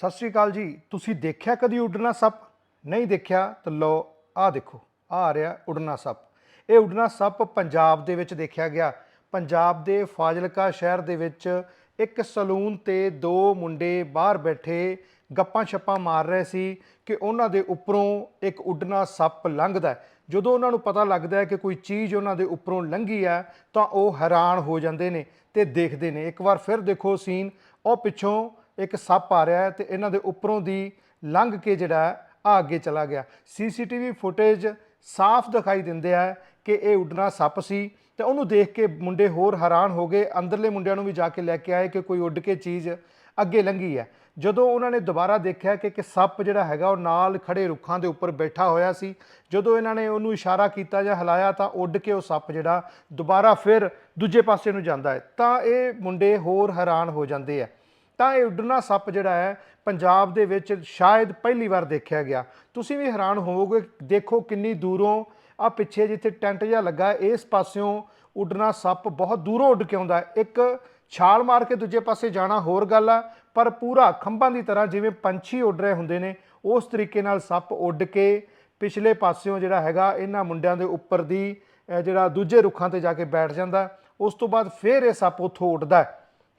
ਸਤਿ ਸ਼੍ਰੀ ਅਕਾਲ ਜੀ। ਤੁਸੀਂ ਦੇਖਿਆ ਕਦੀ ਉੱਡਣਾ ਸੱਪ? ਨਹੀਂ ਦੇਖਿਆ? ਤਾਂ ਲਓ, ਆਹ ਦੇਖੋ, ਆਹ ਆ ਰਿਹਾ ਉੱਡਣਾ ਸੱਪ। ਇਹ ਉੱਡਣਾ ਸੱਪ ਪੰਜਾਬ ਦੇ ਵਿੱਚ ਦੇਖਿਆ ਗਿਆ। ਪੰਜਾਬ ਦੇ ਫਾਜ਼ਿਲਕਾ ਸ਼ਹਿਰ ਦੇ ਵਿੱਚ ਇੱਕ ਸਲੂਨ ਤੇ ਦੋ ਮੁੰਡੇ ਬਾਹਰ ਬੈਠੇ ਗੱਪਾਂ ਛੱਪਾਂ ਮਾਰ ਰਹੇ ਸੀ ਕਿ ਉਹਨਾਂ ਦੇ ਉੱਪਰੋਂ ਇੱਕ ਉੱਡਣਾ ਸੱਪ ਲੰਘਦਾ ਜਦੋਂ ਉਹਨਾਂ ਨੂੰ ਪਤਾ ਲੱਗਦਾ ਹੈ ਕਿ ਕੋਈ ਚੀਜ਼ ਉਹਨਾਂ ਦੇ ਉੱਪਰੋਂ ਲੰਘੀ ਹੈ, ਤਾਂ ਉਹ ਹੈਰਾਨ ਹੋ ਜਾਂਦੇ ਨੇ ਤੇ ਦੇਖਦੇ ਨੇ। ਇੱਕ ਵਾਰ ਫਿਰ ਦੇਖੋ ਸੀਨ, ਉਹ ਪਿੱਛੋਂ ਇੱਕ ਸੱਪ ਆ ਰਿਹਾ ਹੈ ਤੇ ਇਹਨਾਂ ਦੇ ਉੱਪਰੋਂ ਦੀ ਲੰਘ ਕੇ ਜਿਹੜਾ ਹੈ, ਆ ਅੱਗੇ ਚਲਾ ਗਿਆ। ਸੀਸੀਟੀਵੀ ਫੁਟੇਜ ਸਾਫ਼ ਦਿਖਾਈ ਦਿੰਦੇ ਆ ਕਿ ਇਹ ਉੱਡਣਾ ਸੱਪ ਸੀ ਤੇ ਉਹਨੂੰ ਦੇਖ ਕੇ ਮੁੰਡੇ ਹੋਰ ਹੈਰਾਨ ਹੋ ਗਏ। ਅੰਦਰਲੇ ਮੁੰਡਿਆਂ ਨੂੰ ਵੀ ਜਾ ਕੇ ਲੈ ਕੇ ਆਏ ਕਿ ਕੋਈ ਉੱਡ ਕੇ ਚੀਜ਼ ਅੱਗੇ ਲੰਘੀ ਹੈ। ਜਦੋਂ ਉਹਨਾਂ ਨੇ ਦੁਬਾਰਾ ਦੇਖਿਆ ਕਿ ਕਿ ਸੱਪ ਜਿਹੜਾ ਹੈਗਾ ਉਹ ਨਾਲ ਖੜੇ ਰੁੱਖਾਂ ਦੇ ਉੱਪਰ ਬੈਠਾ ਹੋਇਆ ਸੀ ਜਦੋਂ ਇਹਨਾਂ ਨੇ ਉਹਨੂੰ ਇਸ਼ਾਰਾ ਕੀਤਾ ਜਾਂ ਹਿਲਾਇਆ ਤਾਂ ਉੱਡ ਕੇ ਉਹ ਸੱਪ ਜਿਹੜਾ ਦੁਬਾਰਾ ਫਿਰ ਦੂਜੇ ਪਾਸੇ ਨੂੰ ਜਾਂਦਾ ਹੈ। ਤਾਂ ਇਹ ਮੁੰਡੇ ਹੋਰ ਹੈਰਾਨ ਹੋ ਜਾਂਦੇ ਆ। ਤਾਂ ਇਹ ਉੱਡਣਾ ਸੱਪ ਜਿਹੜਾ ਹੈ, ਪੰਜਾਬ ਦੇ ਵਿੱਚ ਸ਼ਾਇਦ ਪਹਿਲੀ ਵਾਰ ਦੇਖਿਆ ਗਿਆ। ਤੁਸੀਂ ਵੀ ਹੈਰਾਨ ਹੋਵੋਗੇ, ਦੇਖੋ ਕਿੰਨੀ ਦੂਰੋਂ ਆ ਪਿੱਛੇ ਜਿੱਥੇ ਟੈਂਟ ਜਿਹਾ ਲੱਗਾ, ਇਸ ਪਾਸਿਓਂ ਉੱਡਣਾ ਸੱਪ ਬਹੁਤ ਦੂਰੋਂ ਉੱਡ ਕੇ ਆਉਂਦਾ ਇੱਕ ਛਾਲ ਮਾਰ ਕੇ ਦੂਜੇ ਪਾਸੇ ਜਾਣਾ ਹੋਰ ਗੱਲ ਆ, ਪਰ ਪੂਰਾ ਖੰਭਾਂ ਦੀ ਤਰ੍ਹਾਂ ਜਿਵੇਂ ਪੰਛੀ ਉੱਡ ਰਹੇ ਹੁੰਦੇ ਨੇ, ਉਸ ਤਰੀਕੇ ਨਾਲ ਸੱਪ ਉੱਡ ਕੇ ਪਿਛਲੇ ਪਾਸਿਓਂ ਜਿਹੜਾ ਹੈਗਾ, ਇਹਨਾਂ ਮੁੰਡਿਆਂ ਦੇ ਉੱਪਰ ਦੀ ਜਿਹੜਾ ਦੂਜੇ ਰੁੱਖਾਂ ਤੇ ਜਾ ਕੇ ਬੈਠ ਜਾਂਦਾ, ਉਸ ਤੋਂ ਬਾਅਦ ਫਿਰ ਇਹ ਸੱਪ ਉੱਥੋਂ ਉੱਡਦਾ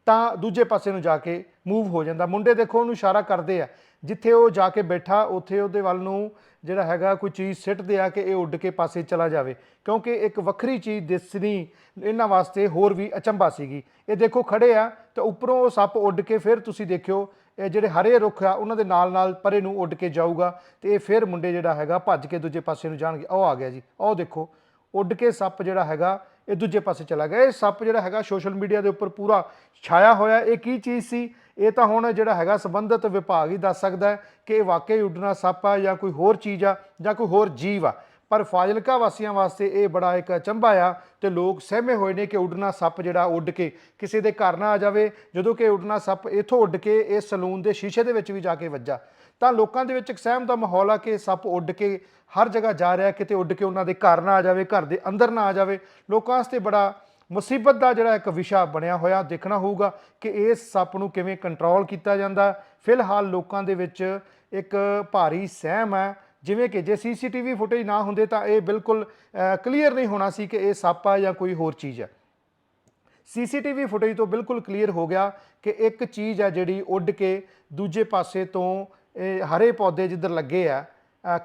ਤਾਂ ਦੂਜੇ ਪਾਸੇ ਨੂੰ ਜਾ ਕੇ ਮੂਵ ਹੋ ਜਾਂਦਾ। ਮੁੰਡੇ ਦੇਖੋ, ਉਹਨੂੰ ਇਸ਼ਾਰਾ ਕਰਦੇ ਆ। ਜਿੱਥੇ ਉਹ ਜਾ ਕੇ ਬੈਠਾ, ਉੱਥੇ ਉਹਦੇ ਵੱਲ ਨੂੰ ਜਿਹੜਾ ਹੈਗਾ ਕੋਈ ਚੀਜ਼ ਸਿੱਟਦੇ ਆ ਕਿ ਇਹ ਉੱਡ ਕੇ ਪਾਸੇ ਚਲਾ ਜਾਵੇ। ਕਿਉਂਕਿ ਇੱਕ ਵੱਖਰੀ ਚੀਜ਼ ਦਿਸਣੀ ਇਹਨਾਂ ਵਾਸਤੇ ਹੋਰ ਵੀ ਅਚੰਭਾ ਸੀਗੀ। ਇਹ ਦੇਖੋ, ਖੜੇ ਆ, ਤੇ ਉੱਪਰੋਂ ਉਹ ਸੱਪ ਉੱਡ ਕੇ ਫਿਰ ਤੁਸੀਂ ਦੇਖਿਓ, ਇਹ ਜਿਹੜੇ ਹਰੇ ਰੁੱਖ ਆ, ਉਹਨਾਂ ਦੇ ਨਾਲ ਨਾਲ ਪਰੇ ਨੂੰ ਉੱਡ ਕੇ ਜਾਊਗਾ ਤੇ ਇਹ ਫਿਰ ਮੁੰਡੇ ਜਿਹੜਾ ਹੈਗਾ ਭੱਜ ਕੇ ਦੂਜੇ ਪਾਸੇ ਨੂੰ ਜਾਣਗੇ। ਉਹ ਆ ਗਿਆ ਜੀ। ਉਹ ਦੇਖੋ ਉੱਡ ਕੇ ਸੱਪ ਜਿਹੜਾ ਹੈਗਾ ਇਹ ਦੂਜੇ ਪਾਸੇ ਚਲਾ ਗਿਆ। ਇਹ ਸੱਪ ਜਿਹੜਾ ਹੈਗਾ ਸੋਸ਼ਲ ਮੀਡੀਆ ਦੇ ਉੱਪਰ ਪੂਰਾ ਛਾਇਆ ਹੋਇਆ ਇਹ ਕੀ ਚੀਜ਼ ਸੀ? ਇਹ ਤਾਂ ਹੁਣ ਜਿਹੜਾ ਹੈਗਾ ਸੰਬੰਧਿਤ ਵਿਭਾਗ ਹੀ ਦੱਸ ਸਕਦਾ ਹੈ ਕਿ ਇਹ ਵਾਕਈ ਉੱਡਣਾ ਸੱਪ ਆ ਜਾਂ ਕੋਈ ਹੋਰ ਚੀਜ਼ ਆ ਜਾਂ ਕੋਈ ਹੋਰ ਜੀਵ ਆ। ਪਰ ਫਾਜ਼ਿਲਕਾ ਵਾਸੀਆਂ ਵਾਸਤੇ ਇਹ ਬੜਾ ਇੱਕ ਅਚੰਭਾ ਆ ਤੇ ਲੋਕ ਸਹਿਮੇ ਹੋਏ ਨੇ ਕਿ ਉੱਡਣਾ ਸੱਪ ਜਿਹੜਾ ਉੱਡ ਕੇ ਕਿਸੇ ਦੇ ਘਰ ਨਾ ਆ ਜਾਵੇ। ਜਦੋਂ ਕਿ ਉੱਡਣਾ ਸੱਪ ਇਥੋਂ ਉੱਡ ਕੇ ਇਹ ਸਲੂਨ ਦੇ ਸ਼ੀਸ਼ੇ ਦੇ ਵਿੱਚ ਵੀ ਜਾ ਕੇ ਵੱਜਾ। ਤਾਂ ਲੋਕਾਂ ਦੇ ਵਿੱਚ ਇੱਕ ਸਹਿਮ ਦਾ ਮਾਹੌਲ ਆ ਕਿ ਸੱਪ ਉੱਡ ਕੇ ਹਰ ਜਗ੍ਹਾ ਜਾ ਰਿਹਾ, ਕਿਤੇ ਉੱਡ ਕੇ ਉਹਨਾਂ ਦੇ ਘਰ ਨਾ ਆ ਜਾਵੇ, ਘਰ ਦੇ ਅੰਦਰ ਨਾ ਆ ਜਾਵੇ। ਲੋਕਾਂ ਵਾਸਤੇ ਬੜਾ ਮੁਸੀਬਤ ਦਾ ਜਿਹੜਾ ਇੱਕ ਵਿਸ਼ਾ ਬਣਿਆ ਹੋਇਆ, ਦੇਖਣਾ ਹੋਊਗਾ ਕਿ ਇਸ ਸੱਪ ਨੂੰ ਕਿਵੇਂ ਕੰਟਰੋਲ ਕੀਤਾ ਜਾਂਦਾ। ਫਿਲਹਾਲ ਲੋਕਾਂ ਦੇ ਵਿੱਚ ਇੱਕ ਭਾਰੀ ਸਹਿਮ ਹੈ ਜਿਵੇਂ ਕਿ ਜੇ ਸੀਸੀਟੀਵੀ ਫੁਟੇਜ ਨਾ ਹੁੰਦੇ ਤਾਂ ਇਹ ਬਿਲਕੁਲ ਕਲੀਅਰ ਨਹੀਂ ਹੋਣਾ ਸੀ ਕਿ ਇਹ ਸੱਪ ਆ ਜਾਂ ਕੋਈ ਹੋਰ ਚੀਜ਼ ਹੈ। ਸੀਸੀਟੀਵੀ ਫੁਟੇਜ ਤੋਂ ਬਿਲਕੁਲ ਕਲੀਅਰ ਹੋ ਗਿਆ ਕਿ ਇੱਕ ਚੀਜ਼ ਹੈ ਜਿਹੜੀ ਉੱਡ ਕੇ ਦੂਜੇ ਪਾਸੇ ਤੋਂ, ਇਹ ਹਰੇ ਪੌਦੇ ਜਿੱਧਰ ਲੱਗੇ ਆ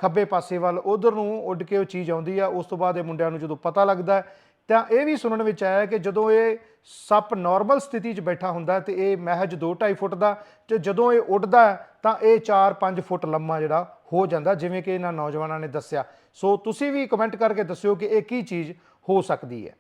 ਖੱਬੇ ਪਾਸੇ ਵੱਲ, ਉਧਰ ਨੂੰ ਉੱਡ ਕੇ ਉਹ ਚੀਜ਼ ਆਉਂਦੀ ਆ। ਉਸ ਤੋਂ ਬਾਅਦ ਇਹ ਮੁੰਡਿਆਂ ਨੂੰ ਜਦੋਂ ਪਤਾ ਲੱਗਦਾ ਤਾਂ ਇਹ ਵੀ ਸੁਣਨ ਵਿੱਚ ਆਇਆ ਕਿ ਜਦੋਂ ਇਹ ਸੱਪ ਨਾਰਮਲ ਸਥਿਤੀ 'ਚ ਬੈਠਾ ਹੁੰਦਾ ਤੇ ਇਹ ਮਹਿਜ 2.5 ਫੁੱਟ ਦਾ ਤੇ ਜਦੋਂ ਇਹ ਉੱਡਦਾ ਤਾਂ ਇਹ 4-5 ਫੁੱਟ ਲੰਮਾ ਜਿਹੜਾ ਹੋ ਜਾਂਦਾ, ਜਿਵੇਂ ਕਿ ਇਹਨਾਂ ਨੌਜਵਾਨਾਂ ਨੇ ਦੱਸਿਆ। ਸੋ ਤੁਸੀਂ ਵੀ ਕਮੈਂਟ ਕਰਕੇ ਦੱਸਿਓ ਕਿ ਇਹ ਕੀ ਚੀਜ਼ ਹੋ ਸਕਦੀ ਹੈ।